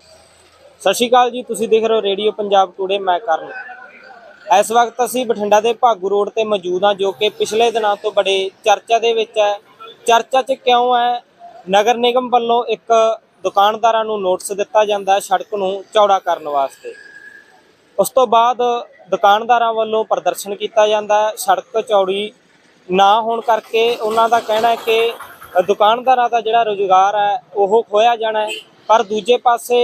ਸਤਿ ਸ਼੍ਰੀ ਅਕਾਲ ਜੀ, ਤੁਸੀਂ ਦੇਖ ਰਹੇ ਹੋ ਰੇਡੀਓ ਪੰਜਾਬ ਟੂਡੇ ਮੈਂ ਕਰਨ। ਇਸ ਵਕਤ ਅਸੀਂ ਬਠਿੰਡਾ ਦੇ ਭਾਗੂ ਰੋਡ ਤੇ ਮੌਜੂਦ ਹਾਂ, ਜੋ ਕਿ ਪਿਛਲੇ ਦਿਨਾਂ ਤੋਂ ਬੜੇ ਚਰਚਾ ਦੇ ਵਿੱਚ ਹੈ। ਚਰਚਾ 'ਚ ਕਿਉਂ ਹੈ? ਨਗਰ ਨਿਗਮ ਵੱਲੋਂ ਇੱਕ ਦੁਕਾਨਦਾਰਾਂ ਨੂੰ ਨੋਟਿਸ ਦਿੱਤਾ ਜਾਂਦਾ ਹੈ ਸੜਕ ਨੂੰ ਚੌੜਾ ਕਰਨ ਵਾਸਤੇ। ਉਸ ਤੋਂ ਬਾਅਦ ਦੁਕਾਨਦਾਰਾਂ ਵੱਲੋਂ ਪ੍ਰਦਰਸ਼ਨ ਕੀਤਾ ਜਾਂਦਾ ਹੈ। ਸੜਕ ਚੌੜੀ ਨਾ ਹੋਣ ਕਰਕੇ ਉਹਨਾਂ ਦਾ ਕਹਿਣਾ ਹੈ ਕਿ ਦੁਕਾਨਦਾਰਾਂ ਦਾ ਜਿਹੜਾ ਰੋਜ਼ਗਾਰ ਹੈ, ਉਹ ਖੋਇਆ ਜਾਣਾ ਹੈ। ਪਰ ਦੂਜੇ ਪਾਸੇ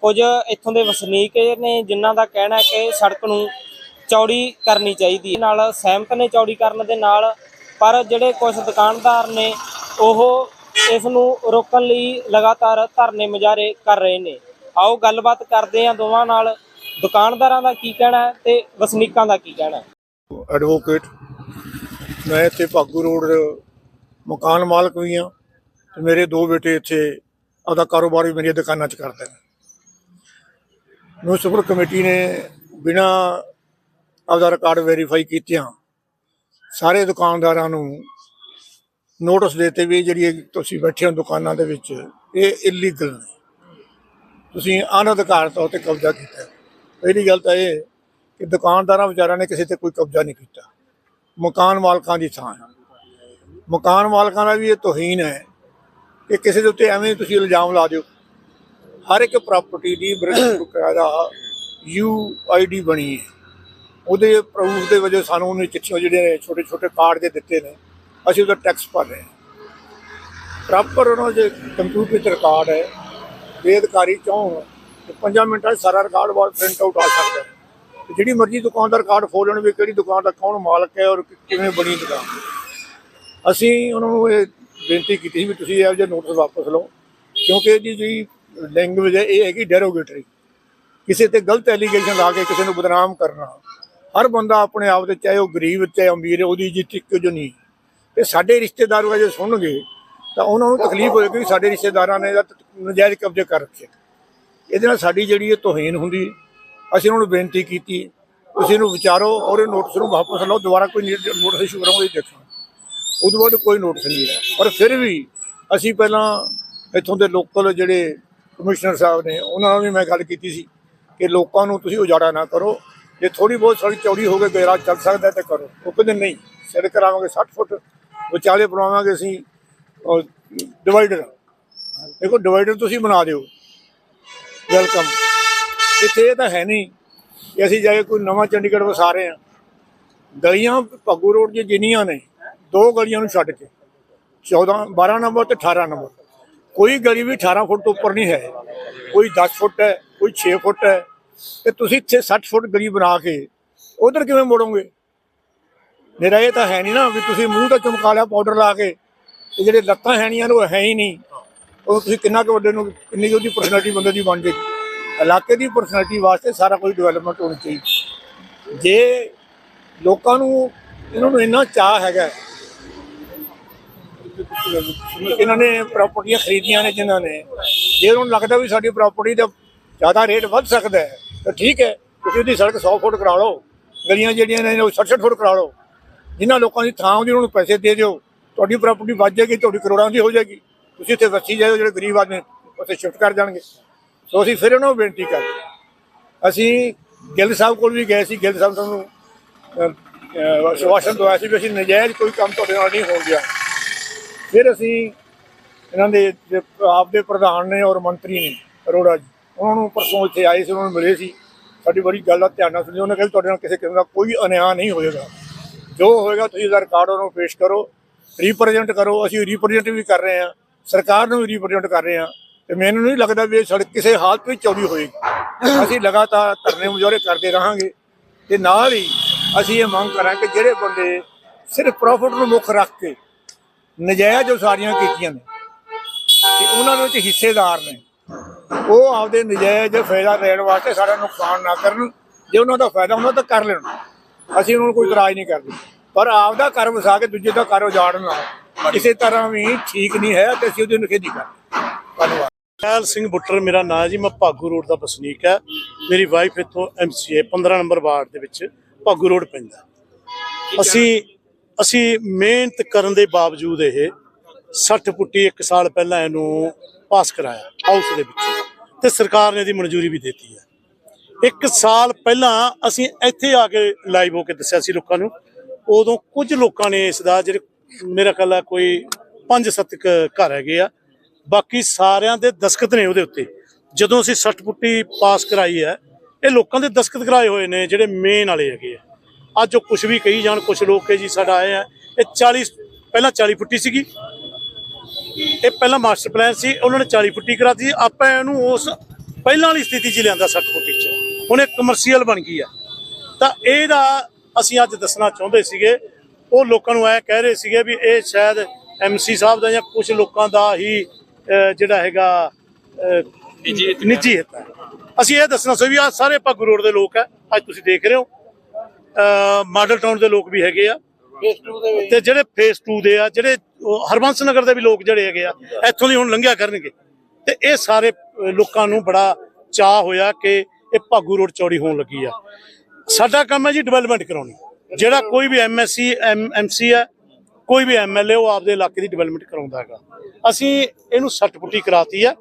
ਕੁਝ ਇੱਥੋਂ ਦੇ ਵਸਨੀਕ ਨੇ ਜਿਨ੍ਹਾਂ ਦਾ ਕਹਿਣਾ ਹੈ ਕਿ ਸੜਕ ਨੂੰ ਚੌੜੀ ਕਰਨੀ ਚਾਹੀਦੀ ਹੈ। ਨਾਲ ਸਹਿਮਤ ਨੇ ਚੌੜੀ ਕਰਨ ਦੇ ਨਾਲ, ਪਰ ਜਿਹੜੇ ਕੁਝ ਦੁਕਾਨਦਾਰ ਨੇ, ਉਹ ਇਸ ਨੂੰ ਰੋਕਣ ਲਈ ਲਗਾਤਾਰ ਧਰਨੇ ਮੁਜ਼ਾਹਰੇ ਕਰ ਰਹੇ ਨੇ। ਆਓ ਗੱਲਬਾਤ ਕਰਦੇ ਹਾਂ ਦੋਵਾਂ ਨਾਲ। ਦੁਕਾਨਦਾਰਾਂ ਦਾ ਕੀ ਕਹਿਣਾ ਹੈ ਤੇ ਵਸਨੀਕਾਂ ਦਾ ਕੀ ਕਹਿਣਾ ਹੈ? ਐਡਵੋਕੇਟ ਮੈਂ ਇੱਥੇ ਭਾਗੂ ਰੋਡ ਮਕਾਨ ਮਾਲਕ ਵੀ ਹਾਂ ਤੇ ਮੇਰੇ ਦੋ ਬੇਟੇ ਇੱਥੇ ਆਪਦਾ ਕਾਰੋਬਾਰ ਵੀ ਮੇਰੀਆਂ ਦੁਕਾਨਾਂ 'ਚ ਕਰਦੇ ਨੇ ਮਿਊਨਿਸਪਲ ਕਮੇਟੀ ਨੇ ਬਿਨਾ ਆਪਦਾ ਰਿਕਾਰਡ ਵੈਰੀਫਾਈ ਕੀਤਿਆਂ, ਸਾਰੇ ਦੁਕਾਨਦਾਰਾਂ ਨੂੰ ਨੋਟਿਸ ਦੇਤੇ ਵੀ ਜਿਹੜੀ ਤੁਸੀਂ ਬੈਠੇ ਹੋ ਦੁਕਾਨਾਂ ਦੇ ਵਿੱਚ, ਇਹ ਇਲੀਗਲ ਨੇ। ਤੁਸੀਂ ਅਨਅਧਿਕਾਰਤ ਤੌਰ ਤੇ ਕਬਜ਼ਾ ਕੀਤਾ। ਪਹਿਲੀ ਗੱਲ ਤਾਂ ਇਹ ਕਿ ਦੁਕਾਨਦਾਰਾਂ ਵਿਚਾਰਿਆਂ ਨੇ ਕਿਸੇ ਤੇ ਕੋਈ ਕਬਜ਼ਾ ਨਹੀਂ ਕੀਤਾ। ਮਕਾਨ ਮਾਲਕਾਂ ਦੀ ਥਾਂ ਹੈ। ਮਕਾਨ ਮਾਲਕਾਂ ਦਾ ਵੀ ਇਹ ਤੋਹੀਨ ਹੈ ਕਿ ਕਿਸੇ ਦੇ ਉੱਤੇ ਐਵੇਂ ਤੁਸੀਂ ਇਲਜ਼ਾਮ ਲਾ ਦਿਓ। ਹਰ ਇੱਕ ਪ੍ਰਾਪਰਟੀ ਦੀ ਬਕਾਇਦਾ ਯੂ ਆਈਡੀ ਬਣੀ ਹੈ। ਉਹਦੇ ਪ੍ਰੂਫ ਦੇ ਵਜੋਂ ਸਾਨੂੰ ਉਹਨੇ ਚਿੱਠੀਆਂ ਜਿਹੜੇ ਨੇ ਛੋਟੇ ਛੋਟੇ ਕਾਰਡ ਦੇ ਦਿੱਤੇ ਨੇ। ਅਸੀਂ ਉਹਦਾ ਟੈਕਸ ਭਰ ਰਹੇ ਹਾਂ। ਪ੍ਰੋਪਰ ਉਹਨਾਂ ਦੇ ਕੰਪਿਊਟਰ ਵਿੱਚ ਰਿਕਾਰਡ ਹੈ ਬੇਅਧਿਕਾਰੀ ਚਾਹੋਣ ਤੇ 5 ਮਿੰਟਾਂ 'ਚ ਸਾਰਾ ਰਿਕਾਰਡ ਬਾਅਦ ਪ੍ਰਿੰਟ ਆਊਟ ਆ ਸਕਦਾ ਹੈ। ਤੇ ਜਿਹੜੀ ਮਰਜ਼ੀ ਦੁਕਾਨ ਦਾ ਰਿਕਾਰਡ ਖੋਲਣ ਵੀ ਕਿਹੜੀ ਦੁਕਾਨ ਦਾ ਕੌਣ ਮਾਲਕ ਹੈ ਔਰ ਕਿਵੇਂ ਬਣੀ ਦੁਕਾਨ। ਅਸੀਂ ਉਹਨਾਂ ਨੂੰ ਇਹ ਬੇਨਤੀ ਕੀਤੀ ਸੀ ਵੀ ਤੁਸੀਂ ਇਹੋ ਜਿਹੇ ਨੋਟਿਸ ਵਾਪਸ ਲਓ, ਕਿਉਂਕਿ ਇਹਦੀ ਜਿਹੜੀ ਲੈਂਗੁਏਜ ਹੈ, ਇਹ ਹੈਗੀ ਡੈਰੋਗੇਟਰੀ ਕਿਸੇ ਤੇ ਗਲਤ ਐਲੀਗੇਸ਼ਨ ਲਾ ਕੇ ਕਿਸੇ ਨੂੰ ਬਦਨਾਮ ਕਰਨਾ, ਹਰ ਬੰਦਾ ਆਪਣੇ ਆਪ ਤੇ, ਚਾਹੇ ਉਹ ਗਰੀਬ, ਚਾਹੇ ਅਮੀਰ ਹੈ ਉਹਦੀ ਇੱਜ਼ਤ ਇੱਕੋ ਜਿਹੀ ਨਹੀਂ। ਤੇ ਸਾਡੇ ਰਿਸ਼ਤੇਦਾਰ ਉਹ ਜੇ ਸੁਣਨਗੇ, ਤਾਂ ਉਹਨਾਂ ਨੂੰ ਤਕਲੀਫ ਹੋਏਗੀ ਕਿ ਸਾਡੇ ਰਿਸ਼ਤੇਦਾਰਾਂ ਨੇ ਇਹਦਾ ਨਜਾਇਜ਼ ਕਬਜ਼ੇ ਕਰ ਰੱਖੇ। ਇਹਦੇ ਨਾਲ ਸਾਡੀ ਜਿਹੜੀ ਇਹ ਤੋਹੀਨ ਹੁੰਦੀ, ਅਸੀਂ ਉਹਨਾਂ ਨੂੰ ਬੇਨਤੀ ਕੀਤੀ, ਤੁਸੀਂ ਇਹਨੂੰ ਵਿਚਾਰੋ ਔਰ ਇਹ ਨੋਟਿਸ ਨੂੰ ਵਾਪਸ ਲਓ, ਦੁਬਾਰਾ ਕੋਈ ਨੋਟਿਸ ਇਸ਼ੂ ਕਰਾਂਗੇ ਦੇਖੋ। ਉਦੋਂ ਬਾਅਦ ਕੋਈ ਨੋਟਿਸ ਨਹੀਂ ਹੈ ਪਰ ਫਿਰ ਵੀ ਅਸੀਂ ਪਹਿਲਾਂ ਇੱਥੋਂ ਦੇ ਲੋਕਲ ਜਿਹੜੇ ਕਮਿਸ਼ਨਰ ਸਾਹਿਬ ਨੇ, ਉਹਨਾਂ ਨਾਲ ਵੀ ਮੈਂ ਗੱਲ ਕੀਤੀ ਸੀ ਕਿ ਲੋਕਾਂ ਨੂੰ ਤੁਸੀਂ ਉਜਾੜਾ ਨਾ ਕਰੋ। ਜੇ ਥੋੜੀ ਬਹੁਤ ਸੜਕ ਚੌੜੀ ਹੋ ਕੇ ਗੈਰਾਜ ਚੱਲ ਸਕਦਾ ਤਾਂ ਕਰੋ। ਉਹ ਕਹਿੰਦੇ, ਨਹੀਂ ਸੜਕ ਕਰਾਵਾਂਗੇ 60 ਫੁੱਟ, ਵਿਚਾਲੇ ਬਣਾਵਾਂਗੇ ਅਸੀਂ ਡਿਵਾਈਡਰ ਦੇਖੋ ਡਿਵਾਈਡਰ ਤੁਸੀਂ ਬਣਾ ਦਿਓ। ਵੈਲਕਮ ਇੱਥੇ ਇਹ ਤਾਂ ਹੈ ਨਹੀਂ ਕਿ ਅਸੀਂ ਜਾ ਕੇ ਕੋਈ ਨਵਾਂ ਚੰਡੀਗੜ੍ਹ ਵਸਾ ਰਹੇ ਹਾਂ। ਗਲੀਆਂ ਭੱਗੂ ਰੋਡ 'ਚ ਜਿੰਨੀਆਂ ਨੇ ਦੋ ਗਲੀਆਂ ਨੂੰ ਛੱਡ ਕੇ 14 12 ਨੰਬਰ ਤੇ 18 ਨੰਬਰ। ਕੋਈ ਗਲੀ ਵੀ 18 ਫੁੱਟ ਤੋਂ ਉੱਪਰ ਨਹੀਂ ਹੈ। ਕੋਈ 10 ਫੁੱਟ ਹੈ, ਕੋਈ 6 ਫੁੱਟ ਹੈ। ਤੇ ਤੁਸੀਂ ਇੱਥੇ 60 ਫੁੱਟ ਗਲੀ ਬਣਾ ਕੇ ਉਧਰ ਕਿਵੇਂ ਮੋੜੋਗੇ? ਮੇਰਾ ਇਹ ਤਾਂ ਹੈ ਨਹੀਂ ਨਾ ਵੀ ਤੁਸੀਂ ਮੂੰਹ ਤੇ ਚਮਕਾ ਲਿਆ ਪਾਊਡਰ ਲਾ ਕੇ, ਤੇ ਜਿਹੜੇ ਲੱਤਾਂ ਹੈਣੀਆਂ ਨੇ ਉਹ ਹੈ ਹੀ ਨਹੀਂ। ਉਹ ਤੁਸੀਂ ਕਿੰਨਾ ਕੁ ਵੱਡੇ ਨੂੰ, ਕਿੰਨੀ ਕੁ ਉਹਦੀ ਪਰਸਨੈਲਿਟੀ ਬੰਦੇ ਦੀ ਬਣ ਜਾਏਗੀ। ਇਲਾਕੇ ਦੀ ਪਰਸਨੈਲਿਟੀ ਵਾਸਤੇ ਸਾਰਾ ਕੁਝ ਡਿਵੈਲਪਮੈਂਟ ਹੋਣੀ ਚਾਹੀਦੀ। ਜੇ ਲੋਕਾਂ ਨੂੰ, ਇਹਨਾਂ ਨੂੰ ਇੰਨਾ ਚਾਹ ਹੈਗਾ ਇਹਨਾਂ ਨੇ ਪ੍ਰਾਪਰਟੀਆਂ ਖਰੀਦੀਆਂ ਨੇ ਜਿਨ੍ਹਾਂ ਨੇ। ਜੇ ਉਹਨਾਂ ਨੂੰ ਲੱਗਦਾ ਵੀ ਸਾਡੀ ਪ੍ਰਾਪਰਟੀ ਦਾ ਜ਼ਿਆਦਾ ਰੇਟ ਵੱਧ ਸਕਦਾ ਹੈ ਤਾਂ ਠੀਕ ਹੈ ਤੁਸੀਂ ਉਹਦੀ ਸੜਕ 100 ਫੁੱਟ ਕਰਾ ਲਓ ਗਲੀਆਂ ਜਿਹੜੀਆਂ ਨੇ ਉਹ 60 ਫੁੱਟ ਕਰਾ ਲਓ। ਜਿਨ੍ਹਾਂ ਲੋਕਾਂ ਦੀ ਥਾਂ ਉਹਦੀ ਉਹਨਾਂ ਨੂੰ ਪੈਸੇ ਦੇ ਦਿਓ। ਤੁਹਾਡੀ ਪ੍ਰਾਪਰਟੀ ਵੱਧ ਜਾਏਗੀ ਤੁਹਾਡੀ ਕਰੋੜਾਂ ਦੀ ਹੋ ਜਾਏਗੀ। ਤੁਸੀਂ ਇੱਥੇ ਵਸੀ ਜਾਓ ਜਿਹੜੇ ਗਰੀਬ ਆਦਮੀ ਉੱਥੇ ਸ਼ਿਫਟ ਕਰ ਜਾਣਗੇ। ਸੋ ਅਸੀਂ ਫਿਰ ਉਹਨਾਂ ਨੂੰ ਬੇਨਤੀ ਕਰਦੇ ਅਸੀਂ ਗਿੱਲ ਸਾਹਿਬ ਕੋਲ ਵੀ ਗਏ ਸੀ ਗਿੱਲ ਸਾਹਿਬ ਸਾਨੂੰ ਅਹ, ਆਸ਼ਵਾਸਨ ਦਵਾਇਆ ਸੀ ਵੀ ਅਸੀਂ ਨਜਾਇਜ਼ ਕੋਈ ਕੰਮ ਤੁਹਾਡੇ ਨਾਲ ਨਹੀਂ ਹੋਣ ਗਿਆ ਫਿਰ ਅਸੀਂ ਇਹਨਾਂ ਦੇ ਜੇ ਆਪ ਦੇ ਪ੍ਰਧਾਨ ਨੇ ਔਰ ਮੰਤਰੀ ਨੇ ਅਰੋੜਾ ਜੀ, ਉਹਨਾਂ ਨੂੰ ਪਰਸੋਂ ਇੱਥੇ ਆਏ ਸੀ, ਉਹਨਾਂ ਨੂੰ ਮਿਲੇ ਸੀ। ਸਾਡੀ ਬੜੀ ਗੱਲ ਦਾ ਧਿਆਨ ਨਾਲ ਸੁਣੀ ਉਹਨਾਂ ਕਹਿੰਦੇ ਤੁਹਾਡੇ ਨਾਲ ਕਿਸੇ ਕਿਸਮ ਦਾ ਕੋਈ ਅਨਿਆਂ ਨਹੀਂ ਹੋਏਗਾ। ਜੋ ਹੋਏਗਾ ਤੁਸੀਂ ਇਹਦਾ ਰਿਕਾਰਡ ਉਹਨਾਂ ਨੂੰ ਪੇਸ਼ ਕਰੋ ਰਿਪਰੈਜ਼ੈਂਟ ਕਰੋ, ਅਸੀਂ ਰਿਪਰੈਜ਼ੈਂਟ ਵੀ ਕਰ ਰਹੇ ਹਾਂ, ਸਰਕਾਰ ਨੂੰ ਵੀ ਰਿਪਰੈਜ਼ੈਂਟ ਕਰ ਰਹੇ ਹਾਂ। ਤੇ ਮੈਨੂੰ ਨਹੀਂ ਲੱਗਦਾ ਵੀ ਇਹ ਸੜਕ ਕਿਸੇ ਹਾਲਤ ਵਿੱਚ ਚੌੜੀ ਹੋਏਗੀ। ਅਸੀਂ ਲਗਾਤਾਰ ਧਰਨੇ ਮੁਜ਼ਾਹਰੇ ਕਰਦੇ ਰਹਾਂਗੇ ਤੇ ਨਾਲ ਹੀ ਅਸੀਂ ਇਹ ਮੰਗ ਕਰਾਂਗੇ ਕਿ ਜਿਹੜੇ ਬੰਦੇ ਸਿਰਫ ਪ੍ਰੋਫਿਟ ਨੂੰ ਮੁੱਖ ਰੱਖ ਕੇ ਨਜਾਇਜ਼ ਉਸਾਰੀਆਂ ਕੀਤੀਆਂ ਨੇ ਤੇ ਉਹਨਾਂ ਦੇ ਵਿੱਚ ਹਿੱਸੇਦਾਰ ਨੇ। ਉਹ ਆਪਦੇ ਨਜਾਇਜ਼ ਫਾਇਦਾ ਲੈਣ ਵਾਸਤੇ ਸਾਡਾ ਨੁਕਸਾਨ ਨਾ ਕਰਨ। ਜੇ ਉਹਨਾਂ ਦਾ ਫਾਇਦਾ ਹੁੰਦਾ ਤਾਂ ਕਰ ਲੈਣ। ਅਸੀਂ ਉਹਨਾਂ ਨੂੰ ਕੋਈ ਇਤਰਾਜ਼ ਨਹੀਂ ਕਰਦੇ। ਪਰ ਆਪਦਾ ਘਰ ਵਸਾ ਕੇ ਦੂਜੇ ਦਾ ਘਰ ਉਜਾੜਨਾ ਕਿਸੇ ਤਰ੍ਹਾਂ ਵੀ ਠੀਕ ਨਹੀਂ ਹੈ ਤੇ ਅਸੀਂ ਉਹਦੀ ਨਿਖੇਧੀ ਕਰਦੇ ਧੰਨਵਾਦ। ਚਹਿਲ ਸਿੰਘ ਬੁੱਟਰ ਮੇਰਾ ਨਾਂ ਜੀ ਮੈਂ ਭਾਗੂ ਰੋਡ ਦਾ ਵਸਨੀਕ ਹੈ। ਮੇਰੀ ਵਾਈਫ ਇੱਥੋਂ ਐਮਸੀਏ 15 ਨੰਬਰ ਵਾਰਡ ਦੇ ਵਿੱਚ ਭਾਗੂ ਰੋਡ ਪੈਂਦਾ। ਅਸੀਂ ਅਸੀਂ ਮਿਹਨਤ ਕਰਨ ਦੇ ਬਾਵਜੂਦ ਇਹ 60 ਪੁੱਟੀ ਇੱਕ ਸਾਲ ਪਹਿਲਾਂ ਇਹਨੂੰ ਪਾਸ ਕਰਾਇਆ ਹਾਊਸ ਦੇ ਵਿੱਚ। ਤੇ ਸਰਕਾਰ ਨੇ ਇਹਦੀ ਮਨਜ਼ੂਰੀ ਵੀ ਦਿੱਤੀ ਹੈ। ਇੱਕ ਸਾਲ ਪਹਿਲਾਂ ਅਸੀਂ ਇੱਥੇ ਆ ਕੇ ਲਾਈਵ ਹੋ ਕੇ ਦੱਸਿਆ ਸੀ ਲੋਕਾਂ ਨੂੰ। ਉਦੋਂ ਕੁਝ ਲੋਕਾਂ ਨੇ ਇਸ ਦਾ ਜਿਹੜੇ ਮੇਰਾ ਖਿਆਲ ਹੈ ਕੋਈ 5-7 ਘਰ ਹੈਗੇ ਆ। ਬਾਕੀ ਸਾਰਿਆਂ ਦੇ ਦਸਖਤ ਨੇ ਉਹਦੇ ਉੱਤੇ। ਜਦੋਂ ਅਸੀਂ ਸੱਟ ਪੁੱਟੀ ਪਾਸ ਕਰਾਈ ਹੈ, ਇਹ ਲੋਕਾਂ ਦੇ ਦਸਖਤ ਕਰਾਏ ਹੋਏ ਨੇ ਜਿਹੜੇ ਮੇਨ ਵਾਲੇ ਹੈਗੇ ਆ। ਅੱਜ ਉਹ ਕੁਝ ਵੀ ਕਹੀ ਜਾਣ ਕੁਝ ਲੋਕ ਕੇ ਜੀ ਸਾਡਾ ਆਏ ਆ। ਇਹ 40 ਪਹਿਲਾਂ 40 ਫੁੱਟੀ ਸੀਗੀ। ਇਹ ਪਹਿਲਾਂ ਮਾਸਟਰ ਪਲਾਨ ਸੀ ਉਹਨਾਂ ਨੇ 40 ਫੁੱਟੀ ਕਰਾਤੀ। ਆਪਾਂ ਇਹਨੂੰ ਉਸ ਪਹਿਲਾਂ ਵਾਲੀ ਸਥਿਤੀ 'ਚ ਲਿਆਂਦਾ 60 ਫੁੱਟੀ 'ਚ। ਹੁਣ ਇਹ ਕਮਰਸ਼ੀਅਲ ਬਣ ਗਈ ਆ। ਤਾਂ ਇਹਦਾ ਅਸੀਂ ਅੱਜ ਦੱਸਣਾ ਚਾਹੁੰਦੇ ਸੀਗੇ ਉਹ ਲੋਕਾਂ ਨੂੰ ਐ ਕਹਿ ਰਹੇ ਸੀਗੇ ਵੀ ਇਹ ਸ਼ਾਇਦ ਐਮਸੀ ਸਾਹਿਬ ਦਾ ਜਾਂ ਕੁਝ ਲੋਕਾਂ ਦਾ ਹੀ ਜਿਹੜਾ ਹੈਗਾ ਨਿੱਜੀ ਨਿੱਜੀ ਹਿੱਤ ਹੈ। ਅਸੀਂ ਇਹ ਦੱਸਣਾ ਸੀ ਵੀ ਆ ਸਾਰੇ ਭਾਗੂ ਰੋਡ ਦੇ ਲੋਕ ਹੈ ਅੱਜ ਤੁਸੀਂ ਦੇਖ ਰਹੇ ਹੋ। ਮਾਡਲ ਟਾਊਨ ਦੇ ਲੋਕ ਵੀ ਹੈਗੇ ਆ। ਤੇ ਜਿਹੜੇ ਫੇਸ 2 ਦੇ ਆ ਜਿਹੜੇ ਹਰਬੰਸ ਨਗਰ ਦੇ ਵੀ ਲੋਕ ਜਿਹੜੇ ਹੈਗੇ ਆ ਇੱਥੋਂ ਦੀ ਹੁਣ ਲੰਘਿਆ ਕਰਨਗੇ। ਤੇ ਇਹ ਸਾਰੇ ਲੋਕਾਂ ਨੂੰ ਬੜਾ ਚਾਹ ਹੋਇਆ ਕਿ ਇਹ ਭਾਗੂ ਰੋਡ ਚੌੜੀ ਹੋਣ ਲੱਗੀ ਆ। ਸਾਡਾ ਕੰਮ ਹੈ ਜੀ ਡਿਵੈਲਪਮੈਂਟ ਕਰਾਉਣੀ। ਜਿਹੜਾ ਕੋਈ ਵੀ ਐਮਐਸਸੀ ਐਮਸੀ ਹੈ ਕੋਈ ਵੀ ਐਮਐਲਏ ਉਹ ਆਪਦੇ ਇਲਾਕੇ ਦੀ ਡਿਵੈਲਪਮੈਂਟ ਕਰਾਉਂਦਾ ਹੈਗਾ। ਅਸੀਂ ਇਹਨੂੰ ਸੱਟ ਪੁੱਟੀ ਕਰਾਤੀ ਆ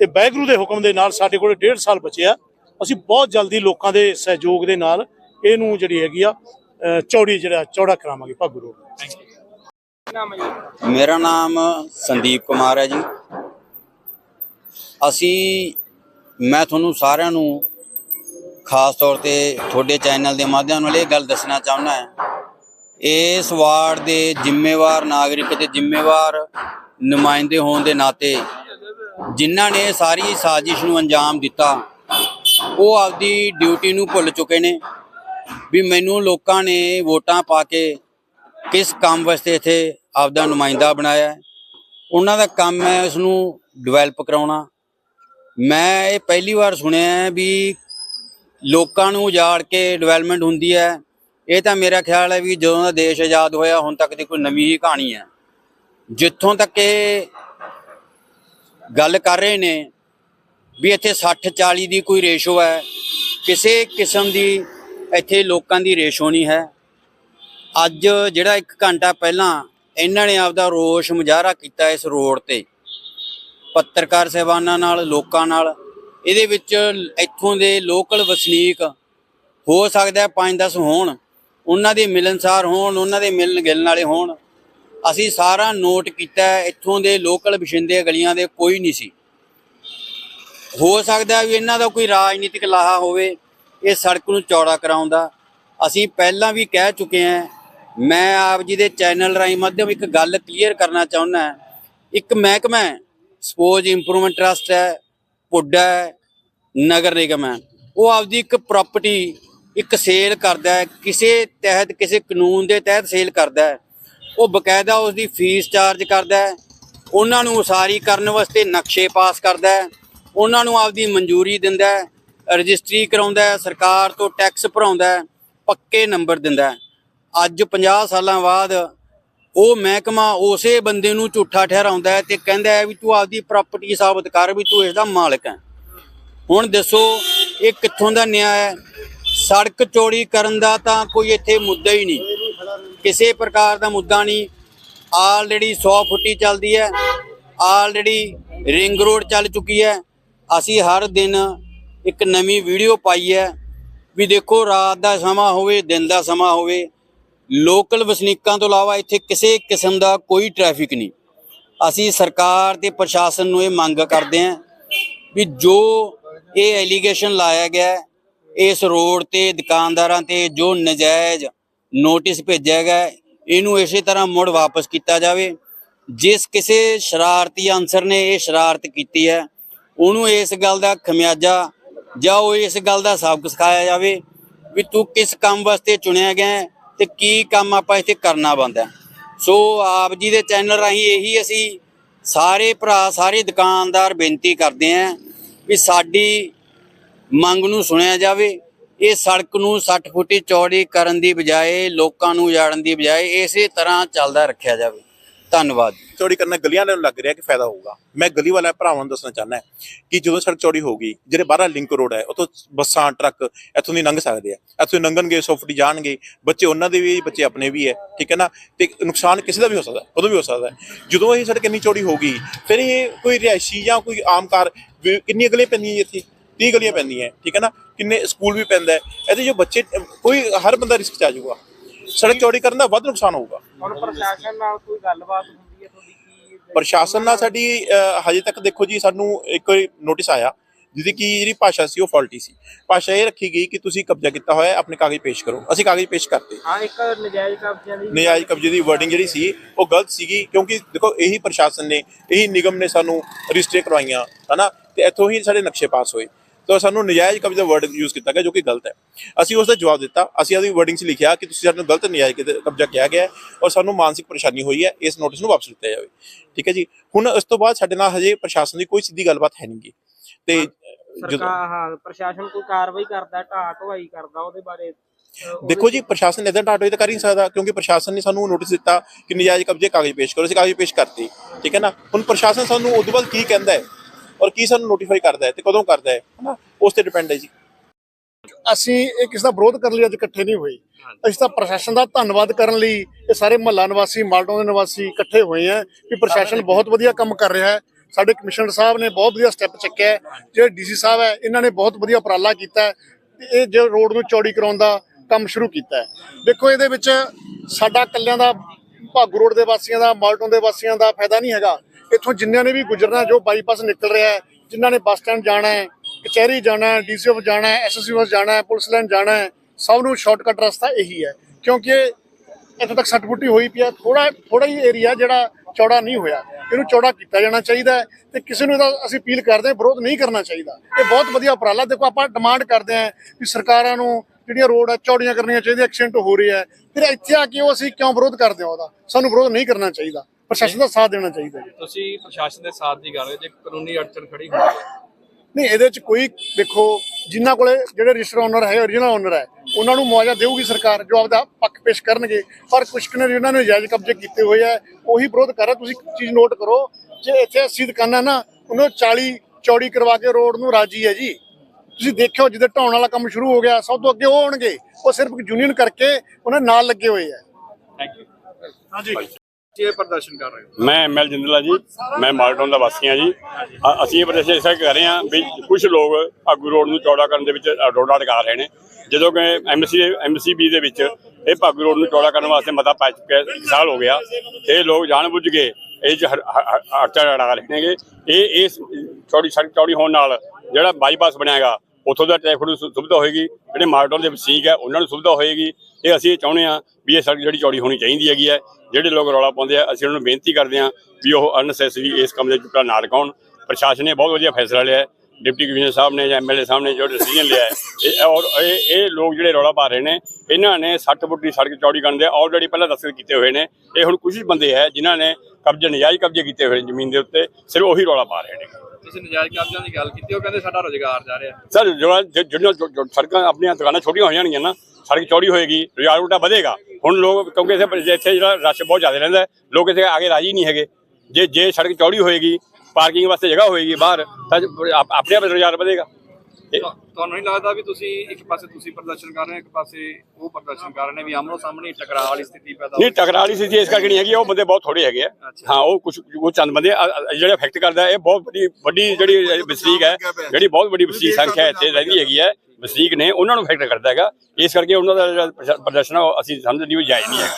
ਤੇ ਬੈਗਰੂ ਦੇ ਹੁਕਮ ਦੇ ਨਾਲ ਸਾਡੇ ਕੋਲ 1.5 ਸਾਲ ਬਚਿਆ। ਅਸੀਂ ਬਹੁਤ ਜਲਦੀ ਲੋਕਾਂ ਦੇ ਸਹਿਯੋਗ ਦੇ ਨਾਲ ਇਹਨੂੰ ਜਿਹੜੀ ਹੈਗੀ ਆ ਚੌੜੀ ਜਿਹੜਾ ਚੌੜਾ ਕਰਾਵਾਂਗੇ ਭਾਗੂ ਰੋਡ। ਮੇਰਾ ਨਾਮ ਸੰਦੀਪ ਕੁਮਾਰ ਹੈ ਜੀ। ਅਸੀਂ ਮੈਂ ਤੁਹਾਨੂੰ ਸਾਰਿਆਂ ਨੂੰ ਖਾਸ ਤੌਰ ਤੇ ਤੁਹਾਡੇ ਚੈਨਲ ਦੇ ਮਾਧਿਅਮ ਨਾਲ ਇਹ ਗੱਲ ਦੱਸਣਾ ਚਾਹੁੰਦਾ ਹਾਂ। ਇਸ ਵਾਰਡ ਦੇ ਜ਼ਿੰਮੇਵਾਰ ਨਾਗਰਿਕ ਤੇ ਜ਼ਿੰਮੇਵਾਰ ਨੁਮਾਇੰਦੇ ਹੋਣ ਦੇ ਨਾਤੇ ਜਿਨ੍ਹਾਂ ਨੇ ਸਾਰੀ ਸਾਜ਼ਿਸ਼ ਨੂੰ ਅੰਜਾਮ ਦਿੱਤਾ ਉਹ ਆਪਦੀ ਡਿਊਟੀ ਨੂੰ ਭੁੱਲ ਚੁੱਕੇ ਨੇ। ਵੀ ਮੈਨੂੰ ਲੋਕਾਂ ਨੇ ਵੋਟਾਂ ਪਾ ਕੇ ਕਿਸ ਕੰਮ ਵਾਸਤੇ ਇੱਥੇ ਆਪਦਾ ਨੁਮਾਇੰਦਾ ਬਣਾਇਆ ਉਹਨਾਂ ਦਾ ਕੰਮ ਹੈ ਉਸ ਨੂੰ ਡਿਵੈਲਪ ਕਰਾਉਣਾ। ਮੈਂ ਇਹ ਪਹਿਲੀ ਵਾਰ ਸੁਣਿਆ ਵੀ ਲੋਕਾਂ ਨੂੰ ਉਜਾੜ ਕੇ ਡਿਵੈਲਪਮੈਂਟ ਹੁੰਦੀ ਹੈ। ਇਹ ਤਾਂ ਮੇਰਾ ਖਿਆਲ ਹੈ ਵੀ ਜਦੋਂ ਦਾ ਦੇਸ਼ ਆਜ਼ਾਦ ਹੋਇਆ, ਹੁਣ ਤੱਕ ਦੀ ਕੋਈ ਨਵੀਂ ਹੀ ਕਹਾਣੀ ਹੈ। ਜਿੱਥੋਂ ਤੱਕ ਇਹ ਗੱਲ ਕਰ ਰਹੇ ਨੇ ਵੀ ਇੱਥੇ 60 40 ਦੀ ਕੋਈ ਰੇਸ਼ੋ ਹੈ, ਕਿਸੇ ਕਿਸਮ ਦੀ ਇੱਥੇ ਲੋਕਾਂ ਦੀ ਰੇਸ਼ੋ ਨਹੀਂ ਹੈ। ਅੱਜ ਜਿਹੜਾ 1 ਘੰਟਾ ਪਹਿਲਾਂ ਇਹਨਾਂ ਨੇ ਆਪਦਾ ਰੋਸ਼ ਮੁਜ਼ਾਹਰਾ ਕੀਤਾ ਇਸ ਰੋਡ ਤੇ। ਪੱਤਰਕਾਰ ਸਹਿਬਾਨਾਂ ਨਾਲ, ਲੋਕਾਂ ਨਾਲ, ਇਹਦੇ ਵਿੱਚ ਇੱਥੋਂ ਦੇ ਲੋਕਲ ਵਸਨੀਕ ਹੋ ਸਕਦਾ 5-10 ਹੋਣ, ਉਹਨਾਂ ਦੇ ਮਿਲਨਸਾਰ ਹੋਣ, ਉਹਨਾਂ ਦੇ ਮਿਲਣ ਗਿਲਣ ਵਾਲੇ ਹੋਣ। ਅਸੀਂ ਸਾਰਾ ਨੋਟ ਕੀਤਾ ਇੱਥੋਂ ਦੇ ਲੋਕਲ ਬਸ਼ਿੰਦੇ ਗਲੀਆਂ ਦੇ ਕੋਈ ਨਹੀਂ ਸੀ। ਹੋ ਸਕਦਾ ਵੀ ਇਹਨਾਂ ਦਾ ਕੋਈ ਰਾਜਨੀਤਿਕ ਲਾਹਾ ਹੋਵੇ ਇਹ ਸੜਕ ਨੂੰ ਚੌੜਾ ਕਰਾਉਣ ਦਾ ਅਸੀਂ ਪਹਿਲਾਂ ਵੀ ਕਹਿ ਚੁੱਕੇ ਹਾਂ, ਮੈਂ ਆਪ ਜੀ ਦੇ ਚੈਨਲ ਰਾਹੀਂ ਮਾਧਿਅਮ ਇੱਕ ਗੱਲ ਕਲੀਅਰ ਕਰਨਾ ਚਾਹੁੰਦਾ ਇੱਕ ਮਹਿਕਮਾ ਸਪੋਜ਼ ਇੰਪਰੂਵਮੈਂਟ ਟਰਸਟ ਹੈ, ਪੁੱਡਾ ਨਗਰ ਨਿਗਮ ਹੈ। ਉਹ ਆਪਦੀ ਇੱਕ ਪ੍ਰਾਪਰਟੀ ਇੱਕ ਸੇਲ ਕਰਦਾ ਹੈ, ਕਿਸੇ ਤਹਿਤ, ਕਿਸੇ ਕਾਨੂੰਨ ਦੇ ਤਹਿਤ ਸੇਲ ਕਰਦਾ ਹੈ। ਉਹ ਬਕਾਇਦਾ ਉਸ ਦੀ ਫੀਸ ਚਾਰਜ ਕਰਦਾ ਹੈ। ਉਹਨਾਂ ਨੂੰ ਉਸਾਰੀ ਕਰਨ ਵਾਸਤੇ ਨਕਸ਼ੇ ਪਾਸ ਕਰਦਾ ਹੈ। ਉਹਨਾਂ ਨੂੰ ਆਪਦੀ ਮਨਜ਼ੂਰੀ ਦਿੰਦਾ ਹੈ। ਰਜਿਸਟਰੀ ਕਰਾਉਂਦਾ ਸਰਕਾਰ ਤੋਂ ਟੈਕਸ ਭਰਾਉਂਦਾ ਪੱਕੇ ਨੰਬਰ ਦਿੰਦਾ ਅੱਜ 50 ਸਾਲਾਂ ਬਾਅਦ ਉਹ ਮਹਿਕਮਾ ਉਸੇ ਬੰਦੇ ਨੂੰ ਝੂਠਾ ਠਹਿਰਾਉਂਦਾ ਹੈ ਤੇ ਕਹਿੰਦਾ ਹੈ ਵੀ ਤੂੰ ਆਪਦੀ ਪ੍ਰਾਪਰਟੀ ਸਾਬਤ ਕਰ ਵੀ ਤੂੰ ਇਸ ਦਾ ਮਾਲਕ ਹੈ। ਹੁਣ ਦੱਸੋ ਇਹ ਕਿੱਥੋਂ ਦਾ ਨਿਆਂ ਹੈ? ਸੜਕ ਚੋਰੀ ਕਰਨ ਦਾ ਤਾਂ ਕੋਈ ਇੱਥੇ ਮੁੱਦਾ ਹੀ ਨਹੀਂ। ਕਿਸੇ ਪ੍ਰਕਾਰ ਦਾ ਮੁੱਦਾ ਨਹੀਂ। ਆਲਰੇਡੀ 100 ਫੁੱਟੀ ਚੱਲਦੀ ਹੈ। ਆਲਰੇਡੀ ਰਿੰਗ ਰੋਡ ਚੱਲ ਚੁੱਕੀ ਹੈ। ਅਸੀਂ ਹਰ ਦਿਨ ਇੱਕ ਨਵੀਂ ਵੀਡੀਓ ਪਾਈ ਹੈ ਵੀ ਦੇਖੋ, ਰਾਤ ਦਾ ਸਮਾਂ ਹੋਵੇ, ਦਿਨ ਦਾ ਸਮਾਂ ਹੋਵੇ, ਲੋਕਲ ਵਸਨੀਕਾਂ ਤੋਂ ਇਲਾਵਾ ਇੱਥੇ ਕਿਸੇ ਕਿਸਮ ਦਾ ਕੋਈ ਟ੍ਰੈਫਿਕ ਨਹੀਂ। ਅਸੀਂ ਸਰਕਾਰ ਤੇ ਪ੍ਰਸ਼ਾਸਨ ਨੂੰ ਇਹ ਮੰਗ ਕਰਦੇ ਹਾਂ ਵੀ ਜੋ ਇਹ ਐਲੀਗੇਸ਼ਨ ਲਾਇਆ ਗਿਆ ਇਸ ਰੋਡ ਤੇ, ਦੁਕਾਨਦਾਰਾਂ ਤੇ ਜੋ ਨਜਾਇਜ਼ ਨੋਟਿਸ ਭੇਜਿਆ ਗਿਆ ਇਹਨੂੰ ਇਸੇ ਤਰ੍ਹਾਂ ਮੁੜ ਵਾਪਸ ਕੀਤਾ ਜਾਵੇ। ਜਿਸ ਕਿਸੇ ਸ਼ਰਾਰਤੀ ਅਨਸਰ ਨੇ ਇਹ ਸ਼ਰਾਰਤ ਕੀਤੀ ਹੈ, ਉਹਨੂੰ ਇਸ ਗੱਲ ਦਾ ਖਮਿਆਜਾ ਜਾਂ ਉਹ ਇਸ ਗੱਲ ਦਾ ਸਬਕ ਸਿਖਾਇਆ ਜਾਵੇ ਵੀ ਤੂੰ ਕਿਸ ਕੰਮ ਵਾਸਤੇ ਚੁਣਿਆ ਗਿਆ ਹੈ ਤੇ ਕੀ ਕੰਮ ਆਪਾਂ ਇੱਥੇ ਕਰਨਾ ਬੰਦਾ ਸੋ ਆਪ ਜੀ ਦੇ ਚੈਨਲ ਰਾਹੀਂ ਇਹੀ ਅਸੀਂ ਸਾਰੇ ਭਰਾ, ਸਾਰੇ ਦੁਕਾਨਦਾਰ ਬੇਨਤੀ ਕਰਦੇ ਆਂ ਵੀ ਸਾਡੀ ਮੰਗ ਨੂੰ ਸੁਣਿਆ ਜਾਵੇ। ਇਹ ਸੜਕ ਨੂੰ 60 ਫੁੱਟੀ ਚੌੜੀ ਕਰਨ ਦੀ ਬਜਾਏ, ਲੋਕਾਂ ਨੂੰ ਉਜਾੜਨ ਦੀ ਬਜਾਏ, ਇਸੇ ਤਰ੍ਹਾਂ ਚੱਲਦਾ ਰੱਖਿਆ ਜਾਵੇ। ਧੰਨਵਾਦ ਚੌੜੀ ਕਰਨਾ ਗਲੀਆਂ ਨੂੰ ਲੱਗ ਰਿਹਾ ਕਿ ਫਾਇਦਾ ਹੋਊਗਾ। ਮੈਂ ਗਲੀ ਵਾਲਾ ਭਰਾਵਾਂ ਨੂੰ ਦੱਸਣਾ ਚਾਹੁੰਦਾ ਕਿ ਜਦੋਂ ਸੜਕ ਚੌੜੀ ਹੋਊਗੀ ਜਿਹੜੇ ਬਾਹਰ ਲਿੰਕ ਰੋਡ ਹੈ ਉਤੋਂ ਬੱਸਾਂ, ਟਰੱਕ ਇੱਥੋਂ ਦੀ ਲੰਘ ਸਕਦੇ ਆ। ਇੱਥੋਂ ਦੀ ਲੰਘਣਗੇ ਸੌਫਟੀ ਜਾਣਗੇ। ਬੱਚੇ ਉਹਨਾਂ ਦੇ ਵੀ, ਬੱਚੇ ਆਪਣੇ ਵੀ ਹੈ, ਠੀਕ ਹੈ ਨਾ? ਤੇ ਨੁਕਸਾਨ ਕਿਸੇ ਦਾ ਵੀ ਹੋ ਸਕਦਾ ਉਦੋਂ ਵੀ ਹੋ ਸਕਦਾ ਜਦੋਂ ਇਹ ਸੜਕ ਇੰਨੀ ਚੌੜੀ ਹੋਊਗੀ ਫਿਰ ਇਹ ਕੋਈ ਰਿਹਾਇਸ਼ੀ ਜਾਂ ਕੋਈ ਆਮ ਕਾਰ, ਵੀ ਕਿੰਨੀਆਂ ਗਲੀਆਂ ਪੈਂਦੀਆਂ ਇੱਥੇ? 30 ਗਲੀਆਂ ਪੈਂਦੀਆਂ, ਠੀਕ ਹੈ ਨਾ? ਕਿੰਨੇ ਸਕੂਲ ਵੀ ਪੈਂਦਾ ਇਹਦੇ ਜੋ ਬੱਚੇ, ਕੋਈ, ਹਰ ਬੰਦਾ ਰਿਸਕ ਚ ਆ ਜਾਊਗਾ। ਸੜਕ ਚੌੜੀ ਕਰਨ ਦਾ ਵੱਧ ਨੁਕਸਾਨ ਹੋਊਗਾ। ਹੁਣ ਪ੍ਰਸ਼ਾਸਨ ਨਾਲ ਕੋਈ ਗੱਲਬਾਤ ਹੁੰਦੀ ਹੈ ਤੁਹਾਡੀ ਕੀ ਪ੍ਰਸ਼ਾਸਨ ਨਾਲ ਸਾਡੀ ਹਜੇ ਤੱਕ ਦੇਖੋ ਜੀ ਸਾਨੂੰ ਇੱਕ ਨੋਟਿਸ ਆਇਆ ਜਿਹਦੀ ਕੀ ਜਿਹੜੀ ਭਾਸ਼ਾ ਸੀ ਉਹ ਫਾਲਟੀ ਸੀ। ਭਾਸ਼ਾ ਇਹ ਰੱਖੀ ਗਈ ਕਿ ਤੁਸੀਂ ਕਬਜ਼ਾ ਕੀਤਾ ਹੋਇਆ ਆਪਣੇ ਕਾਗਜ਼ ਪੇਸ਼ ਕਰੋ। ਅਸੀਂ ਕਾਗਜ਼ ਪੇਸ਼ ਕਰਤੇ। ਹਾਂ ਇੱਕ ਨਜਾਇਜ਼ ਕਬਜ਼ਿਆਂ ਦੀ ਨਜਾਇਜ਼ ਕਬਜ਼ੇ ਦੀ ਵਰਡਿੰਗ ਜਿਹੜੀ ਸੀ ਉਹ ਗਲਤ ਸੀਗੀ ਕਿਉਂਕਿ ਦੇਖੋ ਇਹੀ ਪ੍ਰਸ਼ਾਸਨ ਨੇ ਇਹੀ ਨਿਗਮ ਨੇ ਸਾਨੂੰ ਰਜਿਸਟਰ ਕਰਵਾਈਆਂ ਹਨਾ? ਤੇ ਇੱਥੋਂ ਹੀ ਸਾਡੇ ਨਕਸ਼ੇ ਪਾਸ ਹੋਏ। ਤਾਂ ਸਾਨੂੰ ਨਜਾਇਜ਼ ਕਬਜ਼ੇ ਦਾ ਵਰਡ ਯੂਜ਼ ਕੀਤਾ ਗਿਆ ਜੋ ਕਿ ਗਲਤ ਹੈ। ਅਸੀਂ ਉਸ ਦਾ ਜਵਾਬ ਦਿੱਤਾ। ਅਸੀਂ ਉਹਦੀ ਵਰਡਿੰਗ 'ਚ ਲਿਖਿਆ ਕਿ ਤੁਸੀਂ ਸਾਨੂੰ ਗਲਤ ਨਜਾਇਜ਼ ਕਬਜ਼ਾ ਕਿਹਾ ਗਿਆ ਔਰ ਸਾਨੂੰ ਮਾਨਸਿਕ ਪਰੇਸ਼ਾਨੀ ਹੋਈ ਹੈ ਇਸ ਨੋਟਿਸ ਨੂੰ ਵਾਪਸ ਲਿੱਤਾ ਜਾਵੇ। ਠੀਕ ਹੈ ਜੀ? ਹੁਣ ਇਸ ਤੋਂ ਬਾਅਦ ਸਾਡੇ ਨਾਲ ਹਜੇ ਪ੍ਰਸ਼ਾਸਨ ਦੀ ਕੋਈ ਸਿੱਧੀ ਗੱਲਬਾਤ ਹੈ ਨਹੀਂਗੀ। ਤੇ ਸਰਕਾਰ ਹਾਂ ਪ੍ਰਸ਼ਾਸਨ ਕੋਈ ਕਾਰਵਾਈ ਕਰਦਾ ਢਾਹ ਢਵਾਈ ਕਰਦਾ ਉਹਦੇ ਬਾਰੇ ਦੇਖੋ ਜੀ ਪ੍ਰਸ਼ਾਸਨ ਇਦਾਂ ਟਾਟੋ ਤਾਂ ਕਰ ਹੀ ਨਹੀਂ ਸਕਦਾ ਕਿਉਂਕਿ ਪ੍ਰਸ਼ਾਸਨ ਨੇ ਸਾਨੂੰ ਨੋਟਿਸ ਦਿੱਤਾ ਕਿ ਨਜਾਇਜ਼ ਕਬਜ਼ੇ ਕਾਗਜ਼ ਪੇਸ਼ ਕਰੋ ਅਸੀਂ ਕਾਗਜ਼ ਪੇਸ਼ ਕਰਤੇ। ਠੀਕ ਹੈ ਨਾ? ਹੁਣ ਪ੍ਰਸ਼ਾਸਨ ਸਾਨੂੰ ਉਦੋਂ ਬਾਅਦ ਕੀ ਕਹਿੰਦਾ ਹੈ? ਔਰ ਕੀ ਸਾਨੂੰ ਨੋਟੀਫਾਈ ਕਰਦਾ ਹੈ ਤੇ ਕਦੋਂ ਕਰਦਾ ਹੈ ਹਨਾ? ਉਸ ਤੇ ਡਿਪੈਂਡ ਹੈ ਜੀ। ਅਸੀਂ ਇਹ ਕਿਸ ਦਾ ਵਿਰੋਧ ਕਰਨ ਲਈ ਅੱਜ ਇਕੱਠੇ ਨਹੀਂ ਹੋਏ। ਅਸੀਂ ਤਾਂ ਪ੍ਰਸ਼ਾਸਨ ਦਾ ਧੰਨਵਾਦ ਕਰਨ ਲਈ ਇਹ ਸਾਰੇ ਮਹੱਲਾ ਨਿਵਾਸੀ ਮਾਲਟੋਂ ਦੇ ਨਿਵਾਸੀ ਇਕੱਠੇ ਹੋਏ ਆ ਕਿ ਪ੍ਰਸ਼ਾਸਨ ਬਹੁਤ ਵਧੀਆ ਕੰਮ ਕਰ ਰਿਹਾ ਹੈ। ਸਾਡੇ ਕਮਿਸ਼ਨਰ ਸਾਹਿਬ ਨੇ ਬਹੁਤ ਵਧੀਆ ਸਟੈਪ ਚੱਕਿਆ ਹੈ। ਜਿਹੜੇ ਡੀਸੀ ਸਾਹਿਬ ਹੈ ਇਹਨਾਂ ਨੇ ਬਹੁਤ ਵਧੀਆ ਉਪਰਾਲਾ ਕੀਤਾ ਹੈ। ਤੇ ਇਹ ਜੇ ਰੋਡ ਨੂੰ ਚੌੜੀ ਕਰਾਉਣ ਦਾ ਕੰਮ ਸ਼ੁਰੂ ਕੀਤਾ ਹੈ। ਦੇਖੋ ਇਹਦੇ ਵਿੱਚ ਸਾਡਾ ਕੱਲਿਆਂ ਦਾ ਭਾਗੂ ਰੋਡ ਦੇ ਵਾਸੀਆਂ ਦਾ ਮਾਲਟੋਂ ਦੇ ਵਾਸੀਆਂ ਦਾ ਫਾਇਦਾ ਨਹੀਂ ਹੈਗਾ। ਇੱਥੋਂ ਜਿੰਨਿਆਂ ਨੇ ਵੀ ਗੁਜ਼ਰਨਾ, ਜੋ ਬਾਈਪਾਸ ਨਿਕਲ ਰਿਹਾ ਹੈ, ਜਿਨ੍ਹਾਂ ਨੇ ਬੱਸ ਸਟੈਂਡ ਜਾਣਾ ਹੈ, ਕਚਹਿਰੀ ਜਾਣਾ ਹੈ, ਡੀਸੀ ਆਫਿਸ ਜਾਣਾ ਹੈ ਐਸਐਸਸੀ ਆਫਿਸ ਜਾਣਾ ਹੈ, ਪੁਲਿਸ ਲਾਈਨ ਜਾਣਾ ਹੈ, ਸਭ ਨੂੰ ਸ਼ਾਰਟਕਟ ਰਸਤਾ ਇਹੀ ਹੈ। ਕਿਉਂਕਿ ਇੱਥੋਂ ਤੱਕ ਸੱਟ ਫੁੱਟੀ ਹੋਈ ਹੈ ਥੋੜਾ ਥੋੜਾ ਹੀ ਏਰੀਆ ਜਿਹੜਾ ਚੌੜਾ ਨਹੀਂ ਹੋਇਆ। ਇਹਨੂੰ ਚੌੜਾ ਕੀਤਾ ਜਾਣਾ ਚਾਹੀਦਾ ਹੈ ਤੇ ਕਿਸੇ ਨੂੰ ਇਹਦਾ ਅਸੀਂ ਅਪੀਲ ਕਰਦੇ ਹਾਂ, ਵਿਰੋਧ ਨਹੀਂ ਕਰਨਾ ਚਾਹੀਦਾ। ਇਹ ਬਹੁਤ ਵਧੀਆ ਉਪਰਾਲਾ, ਦੇਖੋ ਆਪਾਂ ਡਿਮਾਂਡ ਕਰਦੇ ਹਾਂ ਵੀ ਸਰਕਾਰਾਂ ਨੂੰ ਜਿਹੜੀਆਂ ਰੋਡ ਆ ਚੌੜੀਆਂ ਕਰਨੀਆਂ ਚਾਹੀਦੀਆਂ ਐਕਸੀਡੈਂਟ ਹੋ ਰਹੇ ਹੈ, ਫਿਰ ਇੱਥੇ ਆ ਕੇ ਉਹ ਅਸੀਂ ਕਿਉਂ ਵਿਰੋਧ ਕਰਦੇ ਹਾਂ ਉਹਦਾ? ਸਾਨੂੰ ਵਿਰੋਧ ਨਹੀਂ ਕਰਨਾ ਚਾਹੀਦਾ। ਪ੍ਰਸ਼ਾਸਨ ਦਾ ਸਾਥ ਦੇਣਾ ਚਾਹੀਦਾ ਜੀ। ਤੁਸੀਂ ਪ੍ਰਸ਼ਾਸਨ ਦੇ ਸਾਥ ਦੀ ਗੱਲ ਹੈ ਜੇ ਕਾਨੂੰਨੀ ਅੜਚਨ ਖੜੀ ਹੁੰਦੀ ਹੈ। ਨਹੀਂ ਇਹਦੇ ਚ ਕੋਈ ਦੇਖੋ ਜਿਨ੍ਹਾਂ ਕੋਲੇ ਜਿਹੜੇ ਰਜਿਸਟਰ ਓਨਰ ਹੈ origignal ਓਨਰ ਹੈ ਉਹਨਾਂ ਨੂੰ ਮੁਆਵਜ਼ਾ ਦੇਊਗੀ ਸਰਕਾਰ ਜੋ ਆਪਦਾ ਪੱਖ ਪੇਸ਼ ਕਰਨਗੇ। ਪਰ ਕੁਝ ਨੇ ਜਿਨ੍ਹਾਂ ਨੇ ਜਾਇਜ਼ ਕਬਜ਼ੇ ਕੀਤੇ ਹੋਏ ਆ ਉਹੀ ਵਿਰੋਧ ਕਰ ਰਿਹਾ ਤੁਸੀਂ ਚੀਜ਼ ਨੋਟ ਕਰੋ ਜੇ ਇੱਥੇ 80 ਦੁਕਾਨਾਂ ਨਾ ਉਹਨਾਂ ਨੂੰ 40 ਚੌੜੀ ਕਰਵਾ ਕੇ ਰੋਡ ਨੂੰ ਰਾਜੀ ਹੈ ਜੀ। ਤੁਸੀਂ ਦੇਖਿਓ ਜਿੱਦੇ ਢਾਉਣ ਵਾਲਾ ਕੰਮ ਸ਼ੁਰੂ ਹੋ ਗਿਆ ਸਭ ਤੋਂ ਅੱਗੇ ਉਹ ਹੋਣਗੇ ਉਹ ਸਿਰਫ ਇੱਕ ਯੂਨੀਅਨ ਕਰਕੇ ਉਹਨਾਂ ਨਾਲ ਲੱਗੇ ਹੋਏ ਆ। ਥੈਂਕ ਯੂ ਹਾਂਜੀ। ਇਹ ਪ੍ਰਦਰਸ਼ਨ ਕਰ ਰਹੇ ਹੋ? ਮੈਂ ਐਮਐਲ ਜਿੰਦਲਾ ਜੀ, ਮੈਂ ਮਾਲਟੋਨ ਦਾ ਵਾਸੀ ਹਾਂ ਜੀ। ਅ- ਅਸੀਂ ਇਹ ਪ੍ਰਦਰਸ਼ਨ ਇਸ ਕਰਕੇ ਕਰ ਰਹੇ ਹਾਂ ਵੀ ਕੁਝ ਲੋਕ ਆਗੂ ਰੋਡ ਨੂੰ ਚੌੜਾ ਕਰਨ ਦੇ ਵਿੱਚ ਰੋਡਾ ਲਗਾ ਰਹੇ ਨੇ। ਜਦੋਂ ਕਿ ਐਮਸੀ ਐਮਸੀਬੀ ਦੇ ਵਿੱਚ ਇਹ ਭਾਗੂ ਰੋਡ ਨੂੰ ਚੌੜਾ ਕਰਨ ਵਾਸਤੇ ਮਤਾ ਪੈ ਚੁੱਕਿਆ ਇੱਕ ਸਾਲ ਹੋ ਗਿਆ। ਇਹ ਲੋਕ ਜਾਣਬੁੱਝ ਕੇ ਇਹ ਚ ਅੜਚਾ ਲਗਾ ਰਹੇ ਨੇਗੇ। ਇਹ ਇਸ ਚੌੜੀ ਸੜਕ ਚੌੜੀ ਹੋਣ ਨਾਲ ਜਿਹੜਾ ਬਾਈਪਾਸ ਬਣਿਆਗਾ ਉੱਥੋਂ ਦਾ ਟ੍ਰੈਫਿਕ ਨੂੰ ਸੁ- ਸੁਵਿਧਾ ਹੋਏਗੀ। ਜਿਹੜੇ ਮਾਲਟੋਨ ਦੇ ਵਸੀਕ ਹੈ, ਉਹਨਾਂ ਨੂੰ ਸੁਵਿਧਾ ਹੋਏਗੀ। ਇਹ ਅਸੀਂ ਇਹ ਚਾਹੁੰਦੇ ਹਾਂ ਵੀ ਇਹ ਸੜਕ ਜਿਹੜੀ ਚੌੜੀ ਹੋਣੀ ਚਾਹੀਦੀ ਹੈਗੀ ਹੈ ਜਿਹੜੇ ਲੋਕ ਰੌਲਾ ਪਾਉਂਦੇ ਆ ਅਸੀਂ ਉਹਨਾਂ ਨੂੰ ਬੇਨਤੀ ਕਰਦੇ ਹਾਂ ਵੀ ਉਹ ਅਨਸੈਸਰੀ ਇਸ ਕੰਮ ਦੇ ਚੁੱਕਾ ਨਾ ਲਗਾਉਣ। ਪ੍ਰਸ਼ਾਸਨ ਨੇ ਬਹੁਤ ਵਧੀਆ ਫੈਸਲਾ ਲਿਆ ਡਿਪਟੀ ਕਮਿਸ਼ਨਰ ਸਾਹਿਬ ਨੇ ਜਾਂ ਐਮਐਲਏ ਸਾਹਿਬ ਨੇ ਜੋ ਡਿਸੀਜਨ ਲਿਆ ਹੈ ਇਹ ਔਰ ਇਹ ਇਹ ਲੋਕ ਜਿਹੜੇ ਰੌਲਾ ਪਾ ਰਹੇ ਨੇ ਇਹਨਾਂ ਨੇ 60 ਫੁੱਟ ਦੀ ਸੜਕ ਚੌੜੀ ਕਰਨ ਦੇ ਆਲਰੇਡੀ ਪਹਿਲਾਂ ਦਸਤਖਤ ਕੀਤੇ ਹੋਏ ਨੇ। ਇਹ ਹੁਣ ਕੁਝ ਬੰਦੇ ਹੈ ਜਿਨ੍ਹਾਂ ਨੇ ਕਬਜ਼ੇ ਨਜਾਇਜ਼ ਕਬਜ਼ੇ ਕੀਤੇ ਹੋਏ ਨੇ ਜ਼ਮੀਨ ਦੇ ਉੱਤੇ ਸਿਰਫ ਉਹੀ ਰੌਲਾ ਪਾ ਰਹੇ ਨੇ। ਤੁਸੀਂ ਨਜਾਇਜ਼ ਕਬਜ਼ਿਆਂ ਦੀ ਗੱਲ ਕੀਤੀ ਉਹ ਕਹਿੰਦੇ ਸਾਡਾ ਰੋਜ਼ਗਾਰ ਜਾ ਰਿਹਾ। ਸਰ ਜਿਹੜਾ ਸੜਕਾਂ ਆਪਣੀਆਂ ਦੁਕਾਨਾਂ ਛੋਟੀਆਂ ਹੋ ਜਾਣਗੀਆਂ ਨਾ ਸੜਕ ਚੌੜੀ ਹੋਏਗੀ ਰੁਜ਼ਗਾਰ ਉਲਟਾ ਵਧੇਗਾ। ਹੁਣ ਲੋਕ, ਕਿਉਂਕਿ ਇੱਥੇ ਇੱਥੇ ਜਿਹੜਾ ਰਸ਼ ਬਹੁਤ ਜ਼ਿਆਦਾ ਰਹਿੰਦਾ ਲੋਕ ਇੱਥੇ ਆਗੇ ਰਾਜੀ ਨਹੀਂ ਹੈਗੇ। ਜੇ ਜੇ ਸੜਕ ਚੌੜੀ ਹੋਏਗੀ, ਪਾਰਕਿੰਗ ਵਾਸਤੇ ਜਗ੍ਹਾ ਹੋਏਗੀ ਬਾਹਰ, ਤਾਂ ਆਪਣੇ ਆਪ ਰੁਜ਼ਗਾਰ ਵਧੇਗਾ। ਤੁਹਾਨੂੰ ਨਹੀਂ ਲੱਗਦਾ ਵੀ ਤੁਸੀਂ ਇੱਕ ਪਾਸੇ ਤੁਸੀਂ ਪ੍ਰਦਰਸ਼ਨ ਕਰ ਰਹੇ ਹੋ ਇੱਕ ਪਾਸੇ ਉਹ ਪ੍ਰਦਰਸ਼ਨ ਕਰ ਰਹੇ ਨੇ ਵੀ ਆਮੋ ਸਾਹਮਣੇ ਟਕਰਾਅ ਵਾਲੀ ਸਥਿਤੀ ਪੈਦਾ ਨਹੀਂ ਟਕਰਾਅ ਵਾਲੀ ਸਥਿਤੀ ਇਸ ਕਰਕੇ ਨਹੀਂ ਹੈਗੀ ਉਹ ਬੰਦੇ ਬਹੁਤ ਥੋੜੇ ਹੈਗੇ ਆ। ਹਾਂ ਉਹ ਕੁਝ ਉਹ ਚੰਦ ਬੰਦੇ ਜਿਹੜੇ ਅਫੈਕਟ ਕਰਦਾ ਹੈ, ਇਹ ਬਹੁਤ ਵੱਡੀ ਵੱਡੀ ਜਿਹੜੀ ਵਸਨੀਕ ਹੈ ਜਿਹੜੀ ਬਹੁਤ ਵੱਡੀ ਵਸਨੀਕ ਸੰਖਿਆ ਇੱਥੇ ਰਹਿੰਦੀ ਹੈਗੀ ਹੈ ਵਸਨੀਕ ਨੇ ਉਹਨਾਂ ਨੂੰ ਅਫੈਕਟ ਕਰਦਾ ਹੈਗਾ। ਇਸ ਕਰਕੇ ਉਹਨਾਂ ਦਾ ਜਿਹੜਾ ਪ੍ਰਦਰਸ਼ਨ ਅਸੀਂ ਸਮਝਦੇ ਨਹੀਂ ਉਹ ਜਾਇਜ਼ ਨਹੀਂ ਹੈਗਾ।